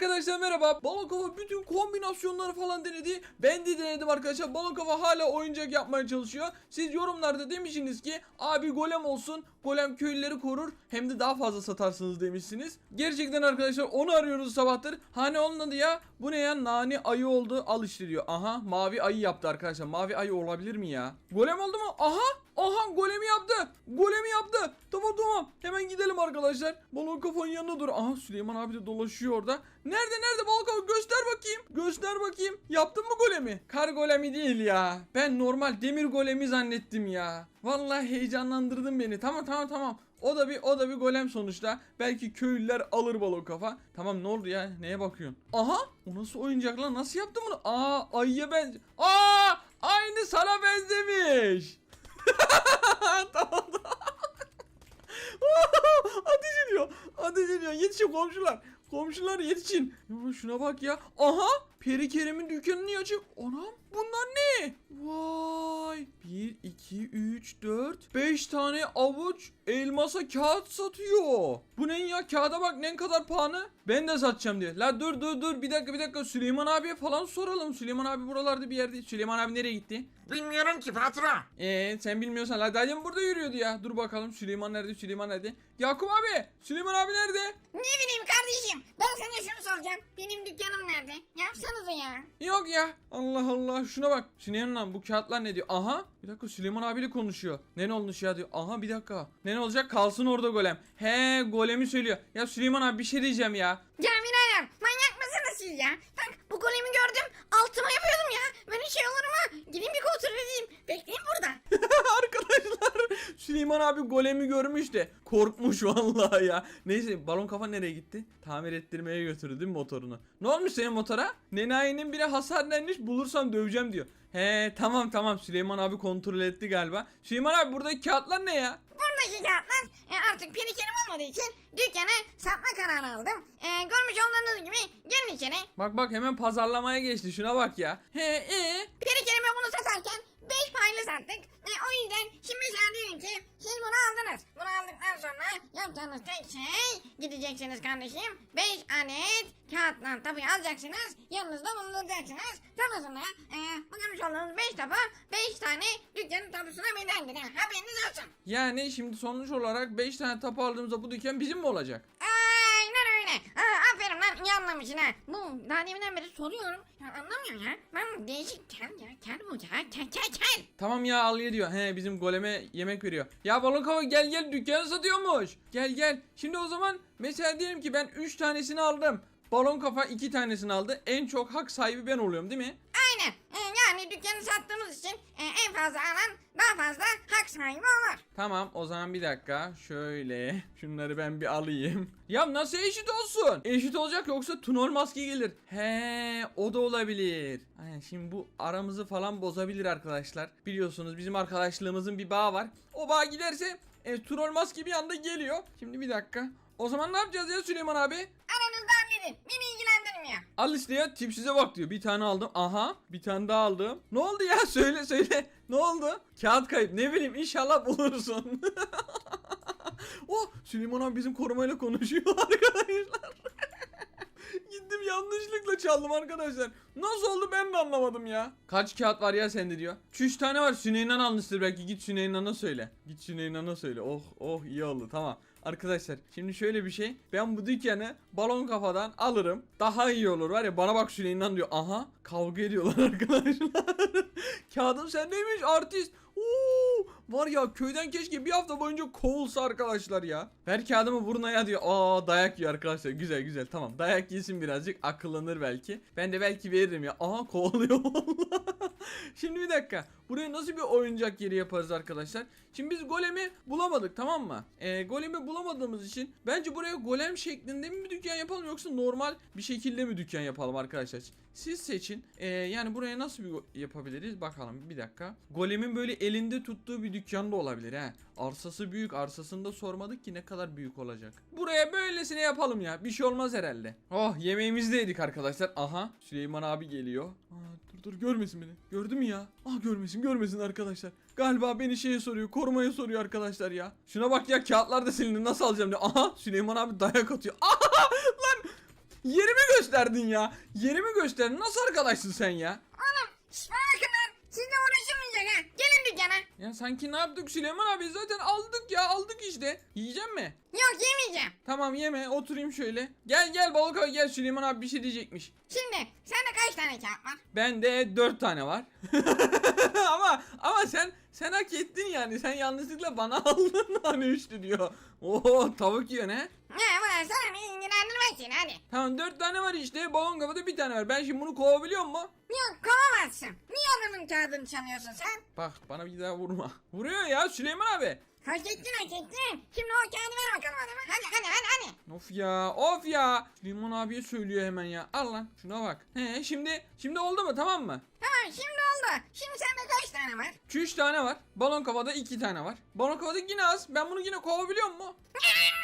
Arkadaşlar merhaba. Balon bütün kombinasyonları falan denedi. Ben de denedim arkadaşlar. Balon hala oyuncak yapmaya çalışıyor. Siz yorumlarda demişsiniz ki abi golem olsun. Golem köylüleri korur. Hem de daha fazla satarsınız demişsiniz. Gerçekten arkadaşlar onu arıyoruz sabahtır. Hani onun adı ya. Bu ne ya? Nani ayı oldu. Al işte diyor. Aha mavi ayı yaptı arkadaşlar. Mavi ayı olabilir mi ya? Golem oldu mu? Aha. Aha golemi yaptı. Golemi yaptı. Tamam tamam. Hemen gidelim arkadaşlar. Balon kafanın yanına dur. Aha Süleyman abi de dolaşıyor orada. Nerede nerede balon kafa göster bakayım. Göster bakayım. Yaptın mı golemi? Kar golemi değil ya. Ben normal demir golemi zannettim ya. Vallahi heyecanlandırdın beni. Tamam tamam tamam. O da bir o da bir golem sonuçta. Belki köylüler alır balon kafa. Tamam ne oldu ya? Neye bakıyorsun? Aha! O nasıl oyuncak lan? Nasıl yaptın bunu? Aa ayıya benz. Aa! Aynı sana benzemiş. tamam tamam. ateş ediyor. Ateş ediyor. Yetişin komşular. Komşular yetişin. Şuna bak ya. Aha! Peri Kerem'in dükkanı niye açık? Anam bunlar ne? Vay! 1, 2, 3, 4, 5 tane avuç elmasa kağıt satıyor. Bu ne ya? Kağıda bak ne kadar pahalı. Ben de satacağım diyor. La dur dur dur bir dakika bir dakika Süleyman abiye falan soralım. Süleyman abi buralarda bir yerde. Süleyman abi nereye gitti? Bilmiyorum ki patron. Ee sen bilmiyorsan la Dalyam burada yürüyordu ya. Dur bakalım Süleyman nerede? Süleyman nerede? Yakup abi! Süleyman abi nerede? Ne bileyim kardeşim. Ben sana şunu soracağım. Benim dükkanım nerede? Yapsanıza ya. Yok ya. Allah Allah. Şuna bak. Süleyman lan bu kağıtlar ne diyor? Aha. Bir dakika Süleyman abiyle konuşuyor. Ne ne olmuş ya diyor. Aha bir dakika. Ne ne olacak? Kalsın orada golem. He golemi söylüyor. Ya Süleyman abi bir şey diyeceğim ya. Ya birader manyak mısınız siz ya? Bak bu golemi gördüm. Altıma yapıyordum ya. Böyle şey olur mu? Gidin bir kontrol edeyim. Bekleyin burada. Arkadaşlar Süleyman abi golemi görmüş de korkmuş vallahi ya. Neyse balon kafa nereye gitti? Tamir ettirmeye götürdü değil mi motorunu? Ne olmuş senin motora? Nenayinin bile hasar denmiş bulursam döveceğim diyor. He tamam tamam Süleyman abi kontrol etti galiba. Süleyman abi buradaki kağıtlar ne ya? Buradaki kağıtlar e, artık perikerim olmadığı için dükkanı satma kararı aldım. E, görmüş olduğunuz gibi gelin içeri. Bak bak hemen pazarlamaya geçti şuna bak ya. He e Perikerime bunu satarken 5 paylı sattık. E, o yüzden şimdi sen diyorum ki siz bunu aldınız. Bunu aldıktan sonra yapacağınız tek şey gideceksiniz kardeşim. 5 adet kağıttan tapuyu alacaksınız. Yanınızda bulunduracaksınız. Sonrasında e, bu görmüş olduğunuz 5 tapu 5 tane dükkanın tapusuna bedeldir. Ha, haberiniz olsun. yani şimdi sonuç olarak 5 tane tapu aldığımızda bu dükkan bizim mi olacak? Aynen öyle. Ha, aferin lan iyi anlamışsın ha. Bu daha deminden beri soruyorum. Ya, anlamıyorum ya. Ben değişik kel ya. Kel bu ya. Kel kel kel. Tamam ya al diyor. He bizim goleme yemek veriyor. Ya balon kafa gel gel dükkanı satıyormuş. Gel gel. Şimdi o zaman mesela diyelim ki ben 3 tanesini aldım. Balon kafa 2 tanesini aldı. En çok hak sahibi ben oluyorum değil mi? Aynen. E, yani dükkanı sattığımız için e, en fazla alan daha fazla hak sahibi olur. Tamam o zaman bir dakika. Şöyle şunları ben bir alayım. Ya nasıl eşit olsun? Eşit olacak yoksa tunol maske gelir. He o da olabilir. Aynen şimdi bu aramızı falan bozabilir arkadaşlar. Biliyorsunuz bizim arkadaşlığımızın bir bağı var. O bağ giderse e, troll maske bir anda geliyor. Şimdi bir dakika. O zaman ne yapacağız ya Süleyman abi? Aranızda halledin. Beni ilgilendirmiyor. Al işte ya tipsize bak diyor. Bir tane aldım. Aha bir tane daha aldım. Ne oldu ya söyle söyle. Ne oldu? Kağıt kayıp. Ne bileyim inşallah bulursun. oh Süleyman abi bizim korumayla konuşuyor arkadaşlar. Gittim yanlışlıkla çaldım arkadaşlar. Nasıl oldu ben de anlamadım ya. Kaç kağıt var ya sende diyor. 3 tane var Süneynan almıştır belki git Süneynan'a söyle. Git Süneynan'a söyle. Oh oh iyi oldu tamam. Arkadaşlar şimdi şöyle bir şey. Ben bu dükkanı balon kafadan alırım. Daha iyi olur var ya bana bak Süleyman diyor. Aha kavga ediyorlar arkadaşlar. Kağıdım sendeymiş artist. Oo, var ya köyden keşke bir hafta boyunca kovulsa arkadaşlar ya. Ver kağıdımı vurun diyor. Aa dayak yiyor arkadaşlar. Güzel güzel tamam. Dayak yesin birazcık akıllanır belki. Ben de belki veririm ya. Aha kovalıyor valla. Şimdi bir dakika. Buraya nasıl bir oyuncak yeri yaparız arkadaşlar? Şimdi biz golemi bulamadık tamam mı? Ee, golemi bulamadığımız için bence buraya golem şeklinde mi bir dükkan yapalım yoksa normal bir şekilde mi dükkan yapalım arkadaşlar? Siz seçin. Ee, yani buraya nasıl bir yapabiliriz? Bakalım bir dakika. Golemin böyle elinde tuttuğu bir dükkan da olabilir ha. Arsası büyük. Arsasını da sormadık ki ne kadar büyük olacak. Buraya böylesine yapalım ya. Bir şey olmaz herhalde. Oh yemeğimizi de arkadaşlar. Aha Süleyman abi geliyor. Aa, dur görmesin beni. Gördü mü ya? Ah görmesin görmesin arkadaşlar. Galiba beni şeye soruyor. Korumaya soruyor arkadaşlar ya. Şuna bak ya kağıtlar da silindi. Nasıl alacağım diyor. Aha Süleyman abi dayak atıyor. Aha lan Yerimi gösterdin ya. Yerimi gösterdin. Nasıl arkadaşsın sen ya? Oğlum şş, Sizle uğraşılmayacak ha. Gelin dükkana. Ya sanki ne yaptık Süleyman abi? Zaten aldık ya aldık işte. Yiyecek mi? Yok yemeyeceğim. Tamam yeme oturayım şöyle. Gel gel balık abi gel Süleyman abi bir şey diyecekmiş. Şimdi sende kaç tane kağıt var? Bende 4 tane var. ama ama sen sen hak ettin yani. Sen yanlışlıkla bana aldın hani üçlü diyor. Oo tavuk yiyor ne? Ne ilgilendirmez seni hadi. Tamam 4 tane var işte. Balon kafada bir tane var. Ben şimdi bunu kovabiliyor mu? Yok kovamazsın. Niye adamın kağıdını çalıyorsun sen? Bak bana bir daha vurma. Vuruyor ya Süleyman abi. Hak ettin hak ettin. Şimdi o kağıdı ver bakalım adama. Hadi hadi hadi hadi. Of ya of ya. Süleyman abiye söylüyor hemen ya. Al lan şuna bak. He şimdi şimdi oldu mu tamam mı? Tamam şimdi oldu. Şimdi sende kaç tane var? 3 tane var. Balon kafada 2 tane var. Balon kafada yine az. Ben bunu yine kovabiliyor mu?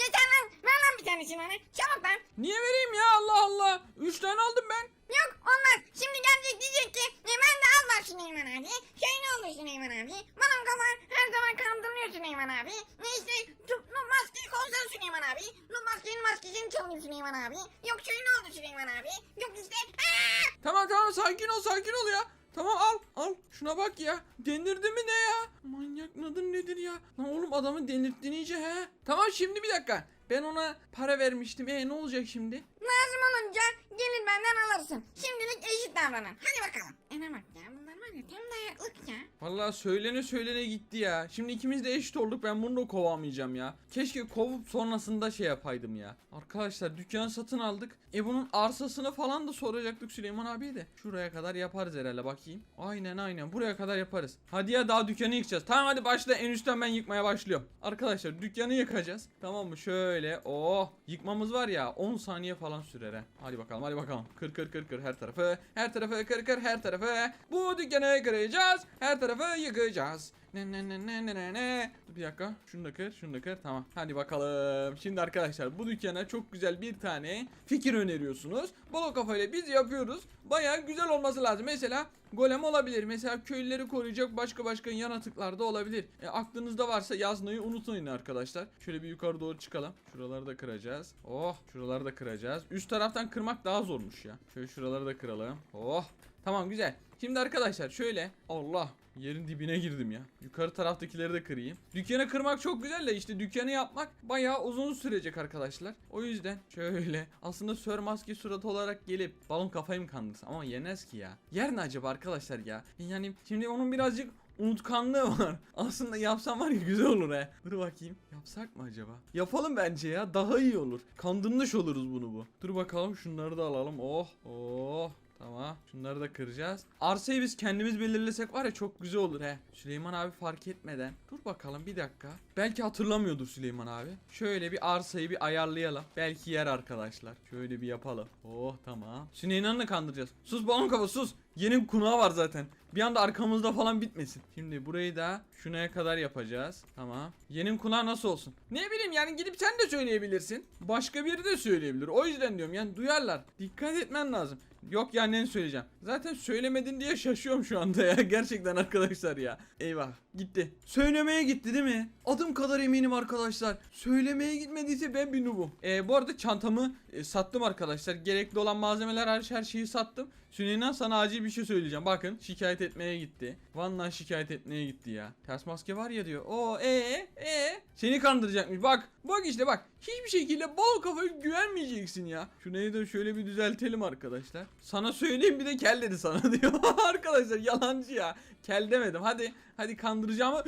Yeter lan. Ver lan bir tanesini bana. Çabuk lan. Niye vereyim ya Allah Allah. 3 tane aldım ben. Yok olmaz. Şimdi gelecek diyecek ki e, ben de al Süleyman abi. Şey ne oldu Süleyman abi? Bana kafa her zaman kandırılıyor Süleyman abi. Ne işte tutlu maskeyi kovsan Süleyman abi. Bu maskenin maskesini çalıyor Süleyman abi. Yok şey ne oldu Süleyman abi? Yok işte. Aa! Tamam tamam sakin ol sakin ol ya. Tamam al al. Şuna bak ya. Denirdi mi ne ya? Manyak mıdır nedir ya? Lan oğlum adamı delirttin iyice he. Tamam şimdi bir dakika. Ben ona para vermiştim. E ne olacak şimdi? Lazım olunca gelin benden alırsın. Şimdilik eşit davranın. Hadi bakalım. Ene bak ya bunlar var ya tam dayaklık ya. Vallahi söylene söylene gitti ya. Şimdi ikimiz de eşit olduk. Ben bunu da kovamayacağım ya. Keşke kovup sonrasında şey yapaydım ya. Arkadaşlar dükkan satın aldık. E bunun arsasını falan da soracaktık Süleyman abiye de. Şuraya kadar yaparız herhalde bakayım. Aynen aynen buraya kadar yaparız. Hadi ya daha dükkanı yıkacağız. Tamam hadi başla en üstten ben yıkmaya başlıyorum. Arkadaşlar dükkanı yıkacağız. Tamam mı? Şöyle. Oh. Yıkmamız var ya 10 saniye falan sürer he. Hadi bakalım hadi bakalım. Kır kır kır kır her tarafı. Her tarafı kır kır her tarafı. Bu dükkanı kıracağız. Her tarafı yıkacağız. Ne ne ne ne ne ne. Dur Bir dakika. Şunu da kır, şunu da kır. Tamam. Hadi bakalım. Şimdi arkadaşlar bu dükkana çok güzel bir tane fikir öneriyorsunuz. Bolo kafayla biz yapıyoruz. Baya güzel olması lazım. Mesela golem olabilir. Mesela köylüleri koruyacak başka başka yaratıklar da olabilir. E, aklınızda varsa yazmayı unutmayın arkadaşlar. Şöyle bir yukarı doğru çıkalım. Şuraları da kıracağız. Oh, şuraları da kıracağız. Üst taraftan kırmak daha zormuş ya. Şöyle şuraları da kıralım. Oh. Tamam güzel. Şimdi arkadaşlar şöyle Allah yerin dibine girdim ya. Yukarı taraftakileri de kırayım. Dükkanı kırmak çok güzel de işte dükkanı yapmak bayağı uzun sürecek arkadaşlar. O yüzden şöyle aslında Sir Maske suratı olarak gelip balon kafayı mı kandırsam ama yenmez ki ya. Yer ne acaba arkadaşlar ya? Yani şimdi onun birazcık unutkanlığı var. Aslında yapsam var ya güzel olur he. Dur bakayım. Yapsak mı acaba? Yapalım bence ya. Daha iyi olur. Kandırmış oluruz bunu bu. Dur bakalım şunları da alalım. Oh. Oh. Tamam. Şunları da kıracağız. Arsayı biz kendimiz belirlesek var ya çok güzel olur he. Süleyman abi fark etmeden. Dur bakalım bir dakika. Belki hatırlamıyordur Süleyman abi. Şöyle bir arsayı bir ayarlayalım. Belki yer arkadaşlar. Şöyle bir yapalım. Oh tamam. Süleyman'ı kandıracağız. Sus balon kafa sus. Yeni kunağı var zaten. Bir anda arkamızda falan bitmesin. Şimdi burayı da şunaya kadar yapacağız. Tamam. Yeni kunağı nasıl olsun? Ne bileyim yani gidip sen de söyleyebilirsin. Başka biri de söyleyebilir. O yüzden diyorum yani duyarlar. Dikkat etmen lazım. Yok ya ne söyleyeceğim. Zaten söylemedin diye şaşıyorum şu anda ya. Gerçekten arkadaşlar ya. Eyvah gitti. Söylemeye gitti değil mi? Adım kadar eminim arkadaşlar. Söylemeye gitmediyse ben bir noobum. Ee, bu arada çantamı e, sattım arkadaşlar. Gerekli olan malzemeler hariç her şeyi sattım. Süleyman sana acil bir şey söyleyeceğim. Bakın şikayet etmeye gitti. Vallahi şikayet etmeye gitti ya. Ters maske var ya diyor. O e e seni kandıracakmış. Bak bak işte bak. Hiçbir şekilde bal kafaya güvenmeyeceksin ya. Şu neyi de şöyle bir düzeltelim arkadaşlar. Sana söyleyeyim bir de kel dedi sana diyor. arkadaşlar yalancı ya. Kel demedim. Hadi hadi kandıracağım.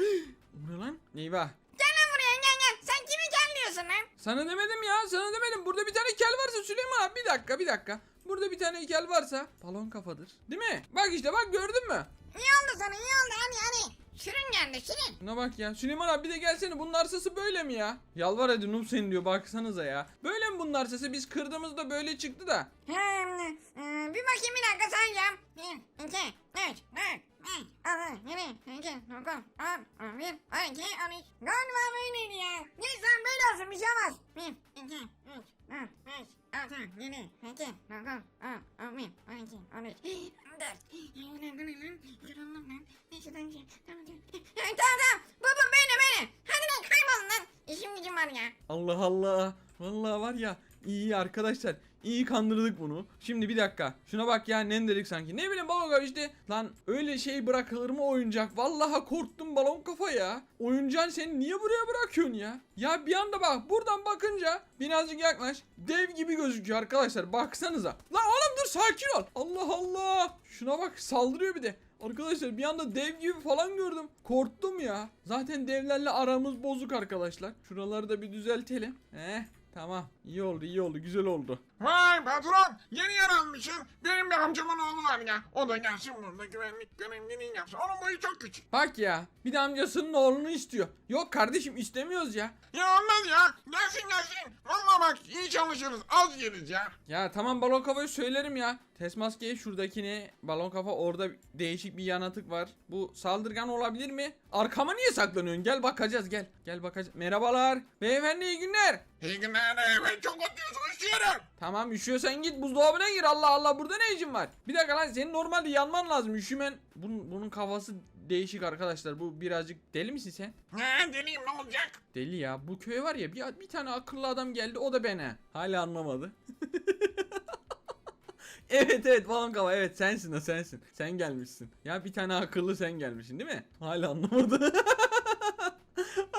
Bu ne lan? Eyvah. Gel lan buraya gel gel. Sen kimi gelmiyorsun lan? Sana demedim ya sana demedim. Burada bir tane kel varsa Süleyman abi bir dakika bir dakika. Burada bir tane kel varsa balon kafadır. Değil mi? Bak işte bak gördün mü? İyi oldu sana iyi oldu hadi hadi. Sürün geldi sürün. Buna bak ya. Süleyman abi bir de gelsene bunun arsası böyle mi ya? Yalvar hadi Noob seni diyor baksanıza ya. Böyle mi bunun arsası? Biz kırdığımızda böyle çıktı da. Hem, e, bir bakayım bir dakika sayacağım. 1, 2, 3, 4, 5, 6, 7, 8, 9, 10, 11, 12, 13. Galiba böyleydi ya. Neyse böyle olsun bir şey olmaz. 1, 2, 3, 4, 5, 6, 7, 8, 9, 10, 11, 12, 13, 14. Tamam tamam. Bu bu böyle böyle. Hadi lan kaybolun lan. İşim gücüm var ya. Allah Allah. Vallahi var ya. iyi arkadaşlar. İyi kandırdık bunu. Şimdi bir dakika. Şuna bak ya ne dedik sanki. Ne bileyim kafa işte. Lan öyle şey bırakılır mı oyuncak? Vallahi korktum balon kafa ya. Oyuncağın seni niye buraya bırakıyorsun ya? Ya bir anda bak buradan bakınca birazcık yaklaş. Dev gibi gözüküyor arkadaşlar. Baksanıza. Lan oğlum dur sakin ol. Allah Allah. Şuna bak saldırıyor bir de. Arkadaşlar bir anda dev gibi falan gördüm. Korktum ya. Zaten devlerle aramız bozuk arkadaşlar. Şuraları da bir düzeltelim. Eh tamam. İyi oldu iyi oldu güzel oldu. Vay patron yeni yer almışsın. Benim bir amcamın oğlu var ya. O da gelsin burada güvenlik görevliliğini yapsın. Onun boyu çok küçük. Bak ya bir de amcasının oğlunu istiyor. Yok kardeşim istemiyoruz ya. Ya olmaz ya. Gelsin gelsin. Valla bak iyi çalışırız. Az yeriz ya. Ya tamam balon kafayı söylerim ya. Test maskeye şuradakini balon kafa orada değişik bir yanatık var. Bu saldırgan olabilir mi? Arkama niye saklanıyorsun? Gel bakacağız gel. Gel bakacağız. Merhabalar. Beyefendi iyi günler. İyi günler. Ben çok oturuyorsun. Üşüyorum. Tamam üşüyorsan git buzdolabına gir. Allah Allah burada ne işin var? Bir dakika lan senin normalde yanman lazım. Üşümen. Bunun, bunun kafası değişik arkadaşlar. Bu birazcık deli misin sen? Ne deliyim ne olacak? Deli ya. Bu köy var ya bir, bir tane akıllı adam geldi o da bana. Hala anlamadı. evet evet balon kafa evet sensin o sensin. Sen gelmişsin. Ya bir tane akıllı sen gelmişsin değil mi? Hala anlamadı.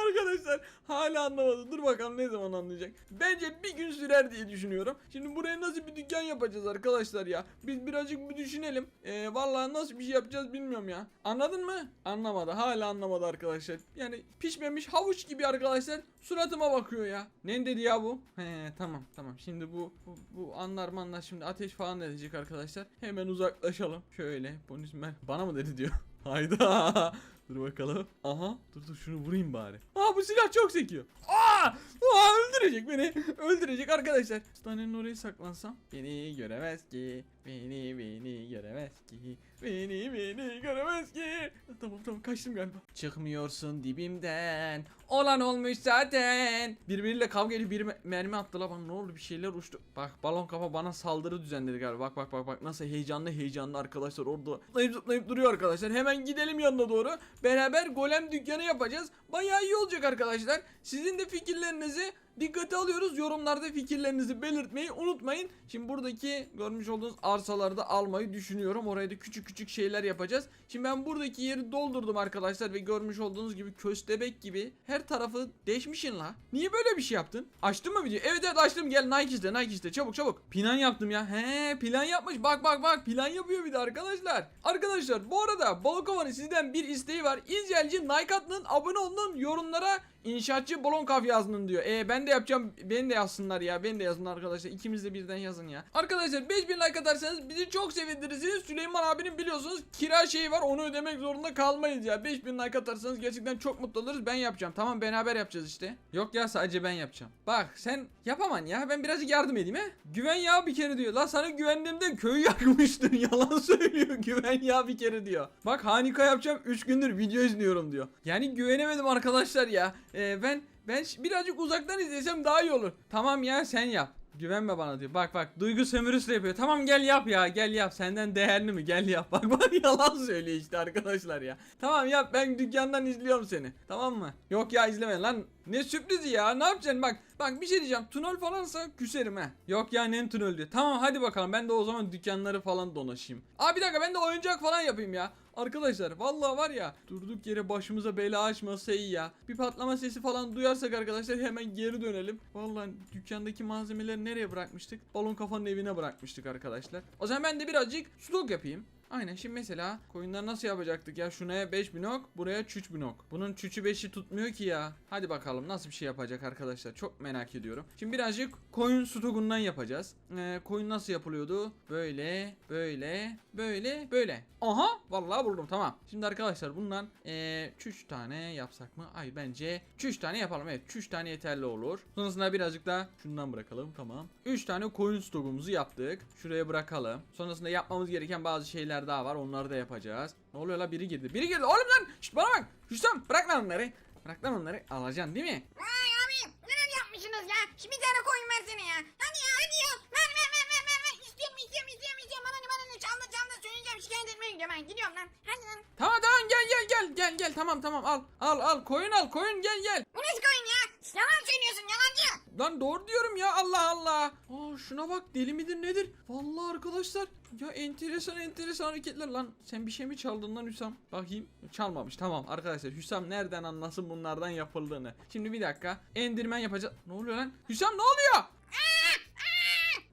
Arkadaşlar hala anlamadı. Dur bakalım ne zaman anlayacak. Bence bir gün sürer diye düşünüyorum. Şimdi buraya nasıl bir dükkan yapacağız arkadaşlar ya. Biz birazcık bir düşünelim. Ee, vallahi nasıl bir şey yapacağız bilmiyorum ya. Anladın mı? Anlamadı. Hala anlamadı arkadaşlar. Yani pişmemiş havuç gibi arkadaşlar. Suratıma bakıyor ya. Ne dedi ya bu? He tamam tamam. Şimdi bu bu, bu anlar manlar şimdi ateş falan edecek arkadaşlar. Hemen uzaklaşalım. Şöyle. Bonus mer bana mı dedi diyor. Hayda. Dur bakalım. Aha. Dur dur şunu vurayım bari. Aa bu silah çok sekiyor. Aa! Aa öldürecek beni. Öldürecek arkadaşlar. Stanenin oraya saklansam beni göremez ki. Beni beni göremez ki. Beni beni göremez ki. Tamam tamam kaçtım galiba. Çıkmıyorsun dibimden. Olan olmuş zaten. Birbiriyle kavga edip bir mermi attılar bana ne oldu bir şeyler uçtu. Bak balon kafa bana saldırı düzenledi galiba. Bak bak bak bak nasıl heyecanlı heyecanlı arkadaşlar orada zıplayıp zıplayıp duruyor arkadaşlar. Hemen gidelim yanına doğru. Beraber golem dükkanı yapacağız. Bayağı iyi olacak arkadaşlar. Sizin de fikirlerinizi dikkate alıyoruz. Yorumlarda fikirlerinizi belirtmeyi unutmayın. Şimdi buradaki görmüş olduğunuz arsaları da almayı düşünüyorum. Oraya da küçük küçük şeyler yapacağız. Şimdi ben buradaki yeri doldurdum arkadaşlar ve görmüş olduğunuz gibi köstebek gibi her tarafı deşmişin la. Niye böyle bir şey yaptın? Açtın mı videoyu? Evet evet açtım. Gel Nike iste Nike iste çabuk çabuk. Plan yaptım ya. He plan yapmış. Bak bak bak plan yapıyor bir de arkadaşlar. Arkadaşlar bu arada Balkova'nın sizden bir isteği var. İzleyici Nike atın, abone olun, yorumlara İnşaatçı Bolonkaf yazdın diyor. E ben de yapacağım. Beni de yazsınlar ya. Beni de yazın arkadaşlar. İkimiz de birden yazın ya. Arkadaşlar 5000 like atarsanız bizi çok sevindirirsiniz. Süleyman abinin biliyorsunuz kira şeyi var. Onu ödemek zorunda kalmayız ya. 5000 like atarsanız gerçekten çok mutlu oluruz. Ben yapacağım. Tamam beraber yapacağız işte. Yok ya sadece ben yapacağım. Bak sen yapaman ya. Ben birazcık yardım edeyim he. Güven ya bir kere diyor. La sana güvendiğimde köyü yakmıştın. Yalan söylüyor. Güven ya bir kere diyor. Bak Hanika yapacağım. 3 gündür video izliyorum diyor. Yani güvenemedim arkadaşlar ya. Ee, ben ben birazcık uzaktan izlesem daha iyi olur. Tamam ya sen yap. Güvenme bana diyor. Bak bak duygu sömürüsü yapıyor. Tamam gel yap ya gel yap. Senden değerli mi? Gel yap. Bak bak yalan söylüyor işte arkadaşlar ya. Tamam yap ben dükkandan izliyorum seni. Tamam mı? Yok ya izleme lan. Ne sürprizi ya ne yapacaksın bak. Bak bir şey diyeceğim. Tunol falansa küserim ha. Yok ya ne diyor. Tamam hadi bakalım ben de o zaman dükkanları falan dolaşayım. Aa bir dakika ben de oyuncak falan yapayım ya. Arkadaşlar vallahi var ya durduk yere başımıza bela açmasa iyi ya. Bir patlama sesi falan duyarsak arkadaşlar hemen geri dönelim. Vallahi dükkandaki malzemeleri nereye bırakmıştık? Balon kafanın evine bırakmıştık arkadaşlar. O zaman ben de birazcık stok yapayım. Aynen şimdi mesela koyunları nasıl yapacaktık ya şuna 5 binok buraya 3 binok. Bunun çüçü 5'i tutmuyor ki ya. Hadi bakalım nasıl bir şey yapacak arkadaşlar çok merak ediyorum. Şimdi birazcık koyun stokundan yapacağız. Ee, koyun nasıl yapılıyordu? Böyle böyle böyle böyle. Aha vallahi buldum tamam. Şimdi arkadaşlar bundan ee, 3 tane yapsak mı? Ay bence 3 tane yapalım evet 3 tane yeterli olur. Sonrasında birazcık da şundan bırakalım tamam. 3 tane koyun stokumuzu yaptık. Şuraya bırakalım. Sonrasında yapmamız gereken bazı şeyler daha var. Onları da yapacağız. Ne oluyor la biri girdi. Biri girdi. Oğlum lan. Şşt bana bak. Hüsam bırak lan onları. Bırak lan onları. Alacaksın değil mi? Vay abi neler yapmışsınız ya? Şimdi bir tane koyun versene ya. Hadi ya hadi ya. Ver ver ver ver ver. ver. İstiyorum istiyorum istiyorum istiyorum. Bana ne bana ne çaldı çaldı söyleyeceğim şikayet etmeye gidiyorum ben. Gidiyorum lan. Hadi lan. Tamam tamam gel gel gel gel gel. Tamam tamam al. Al al koyun al koyun gel gel. Bu nasıl koyun ya? Yalan söylüyorsun yalancı. Lan doğru diyorum ya Allah Allah. Aa şuna bak deli midir nedir? Vallahi arkadaşlar ya enteresan enteresan hareketler lan. Sen bir şey mi çaldın lan Hüsam? Bakayım. Çalmamış tamam arkadaşlar Hüsam nereden anlasın bunlardan yapıldığını. Şimdi bir dakika. Endirmen yapacağız. Ne oluyor lan? Hüsam ne oluyor?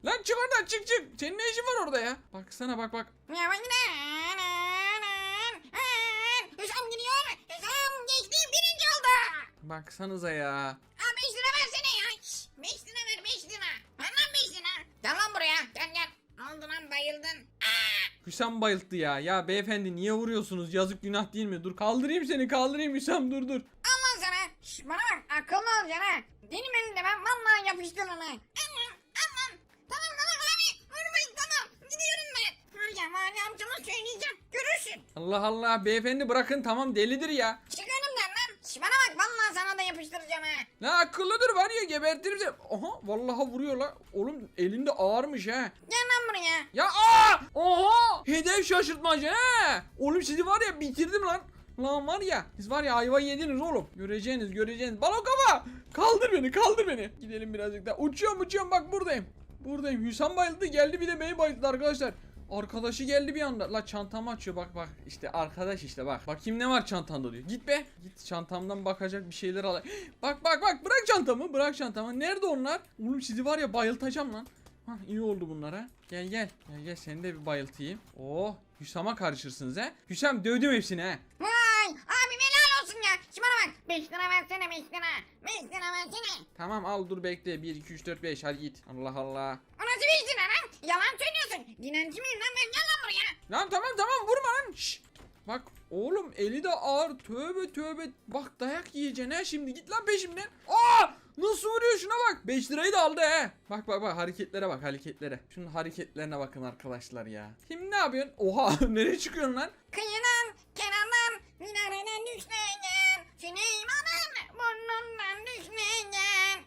Lan çık oradan çık çık. Senin ne işin var orada ya? Baksana bak bak. Hüsam gidiyor. Hüsam geçti birinci oldu. Baksanıza ya. Gel lan buraya. Gel gel. Ne oldu lan bayıldın? Aa, Hüsam bayılttı ya. Ya beyefendi niye vuruyorsunuz? Yazık günah değil mi? Dur kaldırayım seni kaldırayım Hüsam dur dur. al lan sana. Şş, bana bak akıllı olacaksın ha. Benim elimde ben vallahi yapıştırırım ha. Aman aman. Tamam tamam abi. Vurmayın tamam. Gidiyorum ben. Hocam Ali amcama söyleyeceğim. Görürsün. Allah Allah beyefendi bırakın tamam delidir ya. Çık bana bak vallahi sana da yapıştıracağım ha. Ne akıllıdır var ya gebertirim seni. Aha vallahi vuruyor la. Oğlum elinde ağırmış ha. Gel lan buraya. Ya aa! Oha! Hedef şaşırtmacı he. Oğlum sizi var ya bitirdim lan. Lan var ya siz var ya ayva yediniz oğlum. Göreceğiniz göreceğiniz. Balon kafa. Kaldır beni kaldır beni. Gidelim birazcık daha. Uçuyorum uçuyorum bak buradayım. Buradayım. Hüsam bayıldı geldi bir de beni bayıldı arkadaşlar. Arkadaşı geldi bir anda. La çantamı açıyor bak bak. İşte arkadaş işte bak. Bakayım ne var çantanda diyor. Git be. Git çantamdan bakacak bir şeyler al. bak bak bak bırak çantamı bırak çantamı. Nerede onlar? Oğlum sizi var ya bayıltacağım lan. Hah iyi oldu bunlara. Gel gel. Gel gel seni de bir bayıltayım. Oh Hüsam'a karışırsınız he. Hüsam dövdüm hepsini he. Vay abim helal olsun ya. Şimdi bana bak. 5 lira versene 5 lira. 5 lira versene. Tamam al dur bekle. 1 2 3 4 5 hadi git. Allah Allah. O nasıl 5 lira lan? Yalan söylüyorsun. Dilenci miyim lan ben gel lan buraya. Lan tamam tamam vurma lan. Şşt. Bak oğlum eli de ağır. Tövbe tövbe. Bak dayak yiyeceksin ha şimdi. Git lan peşimden. Aa! Nasıl vuruyor şuna bak. 5 lirayı da aldı he. Bak bak bak hareketlere bak hareketlere. Şunun hareketlerine bakın arkadaşlar ya. Şimdi ne yapıyorsun? Oha nereye çıkıyorsun lan? Kıyıdan, kenardan, minareden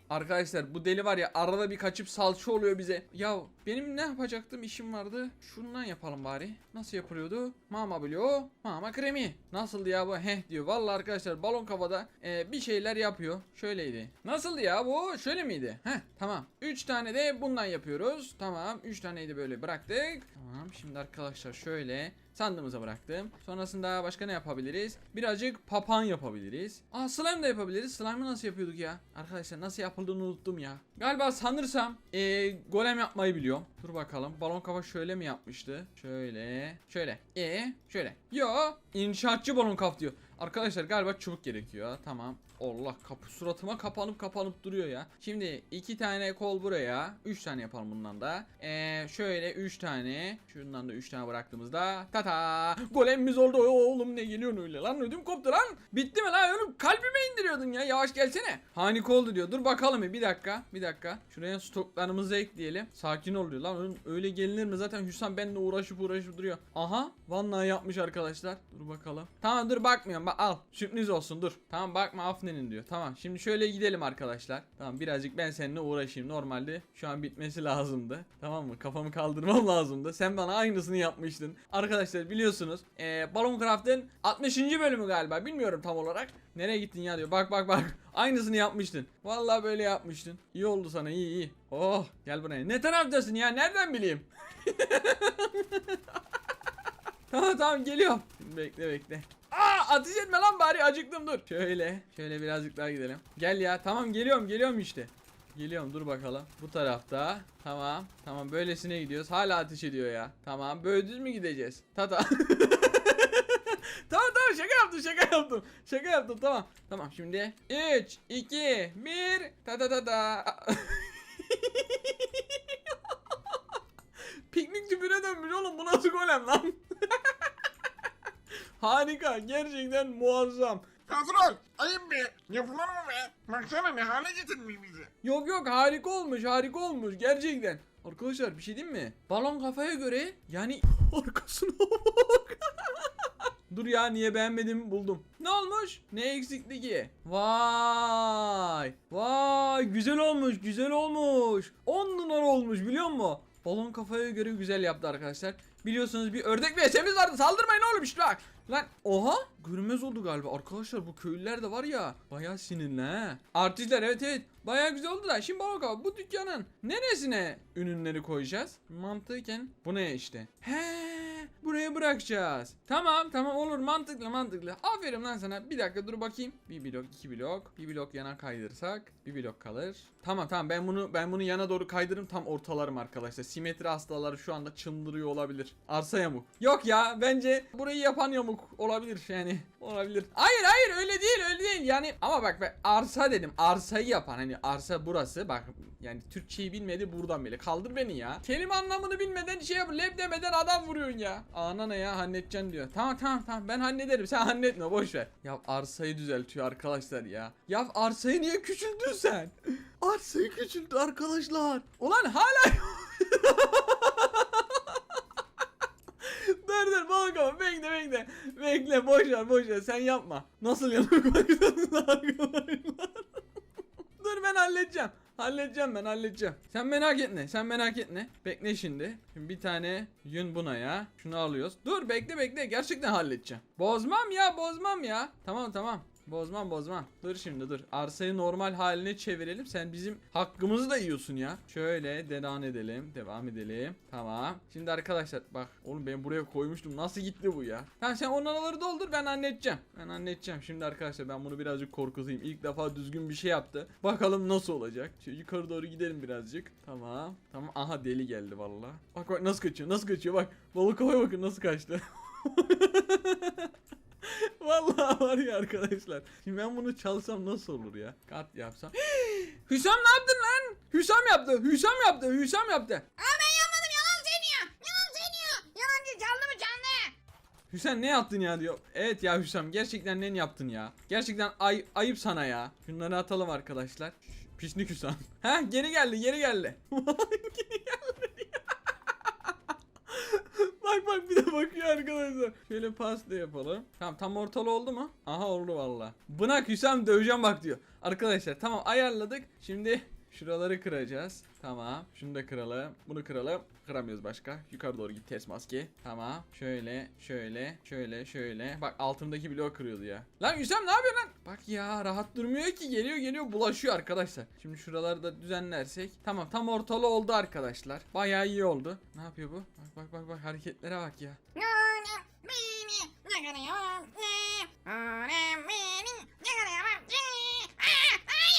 Arkadaşlar bu deli var ya arada bir kaçıp salça oluyor bize. Ya benim ne yapacaktım işim vardı. Şundan yapalım bari. Nasıl yapılıyordu? Mama bloğu, mama kremi. Nasıldı ya bu? Heh diyor. Vallahi arkadaşlar balon kafada e, bir şeyler yapıyor. Şöyleydi. Nasıldı ya bu? Şöyle miydi? Heh tamam. 3 tane de bundan yapıyoruz. Tamam. 3 taneyi de böyle bıraktık. Tamam. Şimdi arkadaşlar şöyle sandığımıza bıraktım. Sonrasında başka ne yapabiliriz? Birazcık papan yapabiliriz. Aa slime de yapabiliriz. Slime'ı nasıl yapıyorduk ya? Arkadaşlar nasıl yapıldığını unuttum ya. Galiba sanırsam ee, golem yapmayı biliyorum. Dur bakalım. Balon kafa şöyle mi yapmıştı? Şöyle. Şöyle. E şöyle. Yo. inşaatçı balon kaf diyor. Arkadaşlar galiba çubuk gerekiyor. Tamam. Allah kapı suratıma kapanıp kapanıp duruyor ya. Şimdi iki tane kol buraya. Üç tane yapalım bundan da. Ee, şöyle üç tane. Şundan da üç tane bıraktığımızda. Tata. Golemimiz oldu. Oğlum ne geliyorsun öyle lan? Ödüm koptu lan. Bitti mi lan? Oğlum kalbime indiriyordun ya. Yavaş gelsene. Harika oldu diyor. Dur bakalım bir. Dakika. Bir dakika. Şuraya stoklarımızı ekleyelim. Sakin ol diyor lan. Oğlum öyle gelinir mi? Zaten Hüsam benimle uğraşıp uğraşıp duruyor. Aha. Vallahi yapmış arkadaşlar. Dur bakalım. Tamam dur bakmıyorum. Bak al. Sürpriz olsun dur. Tamam bakma Afne'nin diyor. Tamam şimdi şöyle gidelim arkadaşlar. Tamam birazcık ben seninle uğraşayım. Normalde şu an bitmesi lazımdı. Tamam mı? Kafamı kaldırmam lazımdı. Sen bana aynısını yapmıştın. Arkadaşlar biliyorsunuz. Ee, Craft'ın 60. bölümü galiba. Bilmiyorum tam olarak. Nereye gittin ya diyor. Bak bak bak. Aynısını yapmıştın. Vallahi böyle yapmıştın. İyi oldu sana iyi iyi. Oh gel buraya. Ne taraftasın ya? Nereden bileyim? tamam tamam geliyorum. Bekle bekle. Ateş etme lan bari acıktım dur. Şöyle şöyle birazcık daha gidelim. Gel ya tamam geliyorum geliyorum işte. Geliyorum dur bakalım. Bu tarafta. Tamam. Tamam böylesine gidiyoruz. Hala ateş ediyor ya. Tamam böyle düz mü gideceğiz? Tata. tamam tamam şaka yaptım şaka yaptım. Şaka yaptım tamam. Tamam şimdi 3 2 1 ta ta ta ta. Piknik tüpüne dönmüş oğlum bu nasıl golem lan? Harika gerçekten muazzam. Patron ayıp be. Yapılır mı be? Baksana ne hale getirmiş bizi. Yok yok harika olmuş harika olmuş gerçekten. Arkadaşlar bir şey diyeyim mi? Balon kafaya göre yani arkasına bak. Dur ya niye beğenmedim buldum. Ne olmuş? Ne eksikti ki? Vay. Vay güzel olmuş güzel olmuş. 10 numara olmuş biliyor musun? Balon kafaya göre güzel yaptı arkadaşlar. Biliyorsunuz bir ördek ve esemiz vardı. Saldırmayın oğlum işte bak. Lan oha görünmez oldu galiba. Arkadaşlar bu köylüler de var ya bayağı sinirli ha. Artistler evet evet bayağı güzel oldu da. Şimdi bak abi bu dükkanın neresine ürünleri koyacağız? Mantıken bu ne işte? He buraya bırakacağız. Tamam tamam olur mantıklı mantıklı. Aferin lan sana. Bir dakika dur bakayım. Bir blok iki blok. Bir blok yana kaydırırsak bir blok kalır. Tamam tamam ben bunu ben bunu yana doğru kaydırırım tam ortalarım arkadaşlar. Simetri hastaları şu anda çıldırıyor olabilir. Arsa yamuk. Yok ya bence burayı yapan yamuk olabilir yani. Olabilir. Hayır hayır öyle değil öyle değil yani ama bak ben arsa dedim arsa yapan hani arsa burası bak yani Türkçeyi bilmedi buradan bile kaldır beni ya. Kelime anlamını bilmeden şey yap leb demeden adam vuruyorsun ya. Ana ne ya halledeceksin diyor. Tamam tamam tamam ben hallederim sen halletme boş ver. Ya arsayı düzeltiyor arkadaşlar ya. Ya arsayı niye küçülttün sen? Arsayı küçülttü arkadaşlar. Ulan hala Dur dur balık ama bekle bekle. Bekle boş ver boş ver sen yapma. Nasıl yanık koyacaksın arkadaşlar? dur ben halledeceğim. Halledeceğim ben halledeceğim. Sen merak etme sen merak etme. Bekle şimdi. Şimdi bir tane yün buna ya. Şunu alıyoruz. Dur bekle bekle gerçekten halledeceğim. Bozmam ya bozmam ya. Tamam tamam. Bozmam bozmam. Dur şimdi dur. Arsayı normal haline çevirelim. Sen bizim hakkımızı da yiyorsun ya. Şöyle devam edelim. Devam edelim. Tamam. Şimdi arkadaşlar bak. Oğlum ben buraya koymuştum. Nasıl gitti bu ya? Tamam sen onları doldur ben halledeceğim. Ben halledeceğim. Şimdi arkadaşlar ben bunu birazcık korkutayım. İlk defa düzgün bir şey yaptı. Bakalım nasıl olacak. Şöyle yukarı doğru gidelim birazcık. Tamam. Tamam. Aha deli geldi valla. Bak bak nasıl kaçıyor. Nasıl kaçıyor bak. Balık kafaya bakın nasıl kaçtı. Vallahi var ya arkadaşlar. Şimdi ben bunu çalsam nasıl olur ya? Kat yapsam. Hüsam ne yaptın lan? Hüsam yaptı. Hüsam yaptı. Hüsam yaptı. Aa ben yapmadım yalan söylüyor. Yalan söylüyor. Yalancı çaldı mı çaldı. Hüsam ne yaptın ya diyor. Evet ya Hüsam gerçekten ne yaptın ya? Gerçekten ay ayıp sana ya. Şunları atalım arkadaşlar. Şş, Pislik Hüsam. Ha geri geldi geri geldi. geri geldi. Bak bak bir de bakıyor arkadaşlar. Şöyle pas da yapalım. Tamam tam ortalı oldu mu? Aha oldu valla. Bınak Hüsam döveceğim bak diyor. Arkadaşlar tamam ayarladık. Şimdi şuraları kıracağız. Tamam. Şunu da kıralım. Bunu kıralım. Kıramıyoruz başka. Yukarı doğru git ters maske. Tamam. Şöyle, şöyle, şöyle, şöyle. Bak altımdaki bloğu kırıyordu ya. Lan Hüsam ne yapıyorsun lan? Bak ya rahat durmuyor ki. Geliyor geliyor bulaşıyor arkadaşlar. Şimdi şuraları da düzenlersek. Tamam tam ortalı oldu arkadaşlar. Bayağı iyi oldu. Ne yapıyor bu? Bak bak bak bak hareketlere bak ya. Öğren beni kadar Aa, aa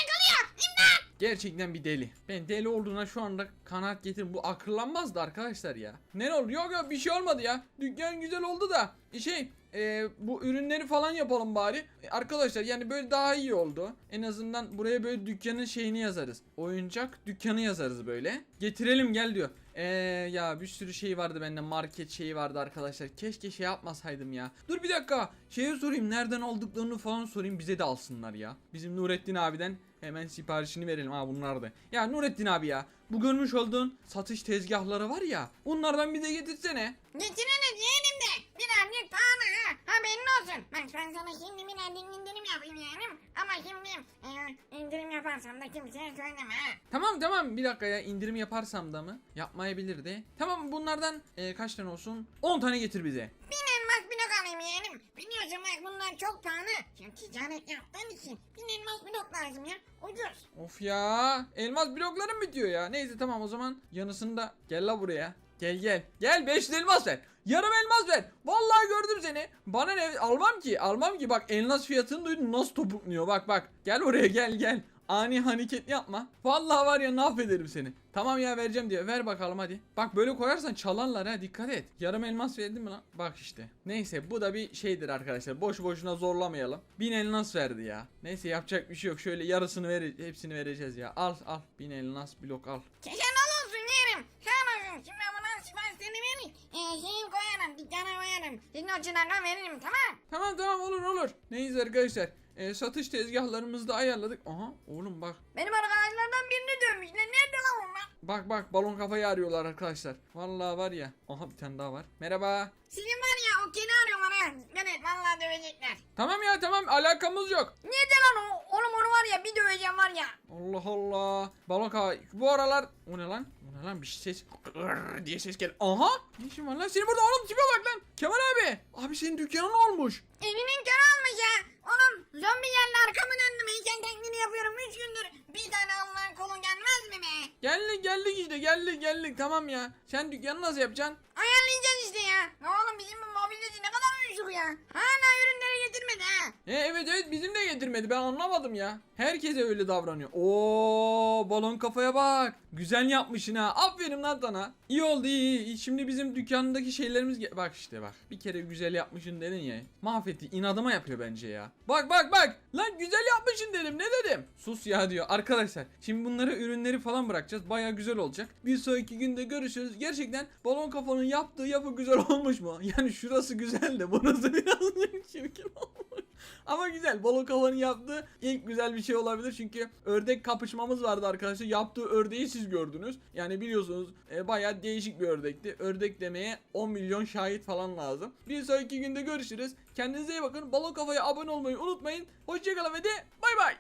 yakalıyor. İmdat. Gerçekten bir deli. Ben deli olduğuna şu anda kanaat getirin. Bu akıllanmazdı arkadaşlar ya. Ne oldu? Yok yok bir şey olmadı ya. Dükkan güzel oldu da. Şey e, bu ürünleri falan yapalım bari. E, arkadaşlar yani böyle daha iyi oldu. En azından buraya böyle dükkanın şeyini yazarız. Oyuncak dükkanı yazarız böyle. Getirelim gel diyor. Eee ya bir sürü şey vardı bende market şeyi vardı arkadaşlar. Keşke şey yapmasaydım ya. Dur bir dakika. Şeye sorayım nereden olduklarını falan sorayım bize de alsınlar ya. Bizim Nurettin abiden hemen siparişini verelim. Ha bunlar da. Ya Nurettin abi ya. Bu görmüş olduğun satış tezgahları var ya. Onlardan bir de getirsene. Diyelim de birazcık pahalı ha. Haberin olsun. Bak ben sana şimdi birazcık indirim yapayım yeğenim. Ama şimdi e, indirim yaparsam da kimseye söyleme ha. Tamam tamam bir dakika ya indirim yaparsam da mı? Yapmayabilir de. Tamam bunlardan e, kaç tane olsun? 10 tane getir bize. Bin elmas blok alayım yeğenim. Biliyorsun bak bunlar çok pahalı. Şimdi ticaret yaptığın için bin elmas blok lazım ya. Ucuz. Of ya. Elmas bloklarım bitiyor ya. Neyse tamam o zaman yanısında gel la buraya. Gel gel. Gel 5 elmas ver. Yarım elmas ver. Vallahi gördüm seni. Bana ne almam ki. Almam ki bak elmas fiyatını duydun nasıl topukluyor. Bak bak. Gel oraya gel gel. Ani hareket yapma. Vallahi var ya mahvederim seni. Tamam ya vereceğim diyor. Ver bakalım hadi. Bak böyle koyarsan çalarlar ha dikkat et. Yarım elmas verdim mi lan? Bak işte. Neyse bu da bir şeydir arkadaşlar. Boş boşuna zorlamayalım. Bin elmas verdi ya. Neyse yapacak bir şey yok. Şöyle yarısını ver hepsini vereceğiz ya. Al al. Bin elmas blok al. Al olsun yeğenim. Sağ olsun. Şimdi buna siparişlerini verin. Ee, şeyim koyarım. Dükkana koyarım. Sizin o çınağa veririm tamam. Tamam tamam olur olur. Neyse arkadaşlar. e, satış tezgahlarımızı da ayarladık. Aha oğlum bak. Benim arkadaşlardan birini dövmüşler. Nerede lan onlar? Bak bak balon kafayı arıyorlar arkadaşlar. Vallahi var ya. Aha bir tane daha var. Merhaba. Sizin var ya o keni arıyorlar ha. Evet vallahi dövecekler. Tamam ya tamam alakamız yok. Nerede lan o? Oğlum onu var ya bir döveceğim var ya. Allah Allah. Balon kafa. Bu aralar o ne lan? Ne lan bir ses Gırr diye ses gel. Aha ne işin var lan senin burada oğlum tipe bak lan. Kemal abi. Abi senin dükkanın olmuş. Evinin kör olmuş ya. Oğlum zombi geldi arkamı döndüm. Heykel taklidi yapıyorum 3 gündür. Bir tane Allah'ın kolun gelmez mi be? Geldik geldik işte geldik geldik tamam ya. Sen dükkanı nasıl yapacaksın? Ayarlayacağız işte ya. Ne oğlum bizim bu mobilyacı ne kadar uyuşuk ya. Hala ürünleri getirmedi ha. E, evet evet bizim de getirmedi ben anlamadım ya. Herkese öyle davranıyor. Oo balon kafaya bak. Güzel yapmışsın ha. Aferin lan sana. İyi oldu iyi, iyi. Şimdi bizim dükkandaki şeylerimiz ge- bak işte bak. Bir kere güzel yapmışsın dedin ya. Mahvetti. inadıma yapıyor bence ya. Bak bak bak. Lan güzel yapmışsın dedim. Ne dedim? Sus ya diyor. Arkadaşlar şimdi bunları ürünleri falan bırakacağız. Baya güzel olacak. Bir sonraki günde görüşürüz. Gerçekten balon kafanın yaptığı yapı güzel olmuş mu? Yani şurası güzel de burası birazcık çirkin olmuş. Ama güzel. Balon kafanın yaptığı ilk güzel bir şey olabilir. Çünkü ördek kapışmamız vardı arkadaşlar. Yaptığı ördeği siz gördünüz. Yani biliyorsunuz e, bayağı değişik bir ördekti. Ördek demeye 10 milyon şahit falan lazım. Bir sonraki günde görüşürüz. Kendinize iyi bakın. Balon kafaya abone olmayı unutmayın. Hoşçakalın ve de bay bay.